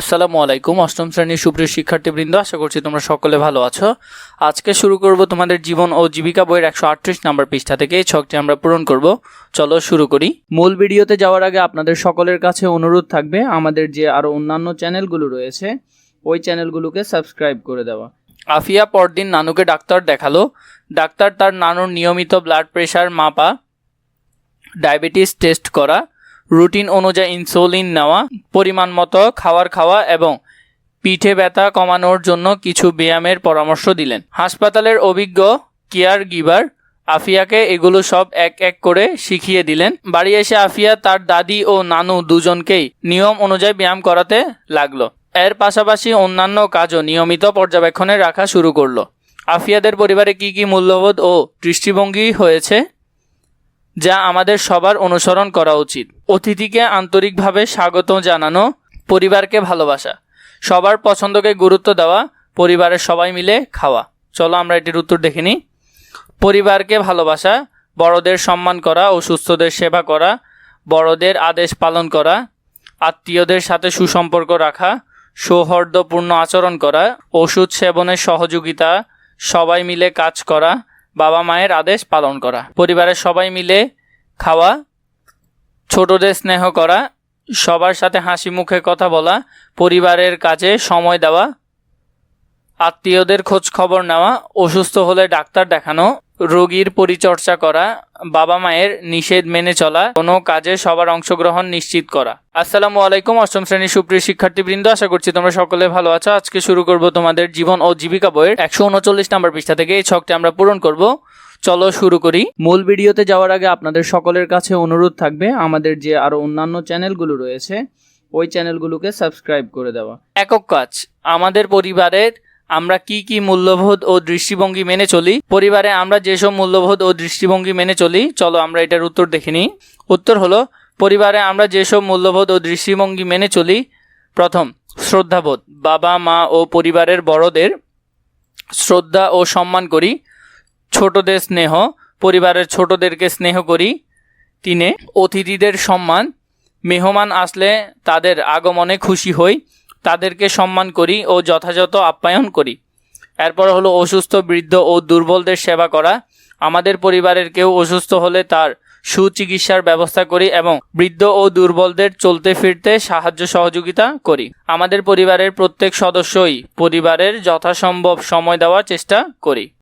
আসসালামু আলাইকুম, অষ্টম শ্রেণির সুপ্রিয় শিক্ষার্থীবৃন্দ, আশা করছি তোমরা সকলে ভালো আছো। আজকে শুরু করব তোমাদের জীবন ও জীবিকা বইয়ের একশো আটত্রিশ নাম্বার পৃষ্ঠা থেকে, এই ছকটি আমরা পূরণ করব। চলো শুরু করি। মূল ভিডিওতে যাওয়ার আগে আপনাদের সকলের কাছে অনুরোধ থাকবে, আমাদের যে আরও অন্যান্য চ্যানেলগুলো রয়েছে, ওই চ্যানেলগুলোকে সাবস্ক্রাইব করে দেওয়া। আফিয়া পরদিন নানুকে ডাক্তার দেখাল। ডাক্তার তার নানুর নিয়মিত ব্লাড প্রেশার মাপা, ডায়াবেটিস টেস্ট করা রুটিন অনুযায়ী ইনসুলিন নেওয়া, পরিমাণ মতো খাওয়ার খাওয়া এবং পিঠে ব্যথা কমানোর জন্য কিছু ব্যায়ামের পরামর্শ দিলেন। হাসপাতালের অভিজ্ঞ কেয়ার গিভার আফিয়াকে এগুলো সব এক এক করে শিখিয়ে দিলেন। বাড়ি এসে আফিয়া তার দাদি ও নানু দুজনকেই নিয়ম অনুযায়ী ব্যায়াম করাতে লাগল। এর পাশাপাশি অন্যান্য কাজও নিয়মিত পর্যবেক্ষণে রাখা শুরু করল। আফিয়াদের পরিবারে কি কি মূল্যবোধ ও দৃষ্টিভঙ্গি হয়েছে? যা আমাদের সবার অনুসরণ করা উচিত। অতিথিকে আন্তরিকভাবে স্বাগত জানানো, পরিবারকে ভালোবাসা। সবার পছন্দকে গুরুত্ব দেওয়া, পরিবারের সবাই মিলে খাওয়া। চলো আমরা এটির উত্তর দেখে নিই। পরিবারকে ভালোবাসা, বড়দের সম্মান করা ও সুস্থদের সেবা করা, বড়দের আদেশ পালন করা, আত্মীয়দের সাথে সুসম্পর্ক রাখা, সৌহার্দ্যপূর্ণ আচরণ করা, ওষুধ সেবনের সহযোগিতা, সবাই মিলে কাজ করা বাবা মায়ের আদেশ পালন করা। পরিবারের সবাই মিলে খাওয়া, ছোটদের স্নেহ করা, সবার সাথে হাসি মুখে কথা বলা, পরিবারের কাজে সময় দেওয়া, আত্মীয়দের খোঁজ খবর নেওয়া, অসুস্থ হলে ডাক্তার দেখানো রোগীর পরিচর্যা করা, বাবা মায়ের নিষেধ মেনে চলা, কোনো কাজে সবার অংশগ্রহণ নিশ্চিত করা। আসসালামু আলাইকুম, অষ্টম শ্রেণির সুপ্রিয় শিক্ষার্থীবৃন্দ, আশা করছি তোমরা সকলে ভালো আছো। আজকে শুরু করব তোমাদের জীবন ও জীবিকা বইয়ের একশো উনচল্লিশ নাম্বার পৃষ্ঠা থেকে। এই ছকটি আমরা পূরণ করব। চলো শুরু করি। মূল ভিডিওতে যাওয়ার আগে আপনাদের সকলের কাছে অনুরোধ থাকবে, আমাদের যে আরও অন্যান্য চ্যানেলগুলো রয়েছে, ওই চ্যানেলগুলোকে সাবস্ক্রাইব করে দেওয়া। একক কাজ, আমাদের পরিবারের আমরা কি কি মূল্যবোধ ও দৃষ্টিভঙ্গি মেনে চলি? পরিবারে আমরা যেসব মূল্যবোধ ও দৃষ্টিভঙ্গি মেনে চলি? চলো আমরা এটার উত্তর দেখে নিই। উত্তর হলো, পরিবারে আমরা যেসব মূল্যবোধ ও দৃষ্টিভঙ্গি মেনে চলি, প্রথম, শ্রদ্ধাবোধ। বাবা, মা ও পরিবারের বড়দের শ্রদ্ধা ও সম্মান করি। ছোটদের স্নেহ, পরিবারের ছোটদেরকে স্নেহ করি। তিনে, অতিথিদের সম্মান। মেহমান আসলে তাদের আগমনে খুশি হই। তাদেরকে সম্মান করি ও যথাযথ আপ্যায়ন করি। এরপর হলো অসুস্থ, বৃদ্ধ ও দুর্বলদের সেবা করা। আমাদের পরিবারের কেউ অসুস্থ হলে তার সুচিকিৎসার ব্যবস্থা করি এবং বৃদ্ধ ও দুর্বলদের চলতে ফিরতে সাহায্য সহযোগিতা করি। আমাদের পরিবারের প্রত্যেক সদস্যই পরিবারের যথাসম্ভব সময় দেওয়ার চেষ্টা করি।